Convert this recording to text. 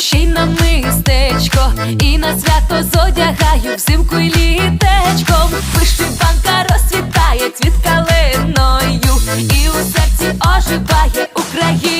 душі на мистечко, і на свято зодягаю взимку й літечком. Вишиванка розцвітає цвіт калиною, і у серці оживає Україна.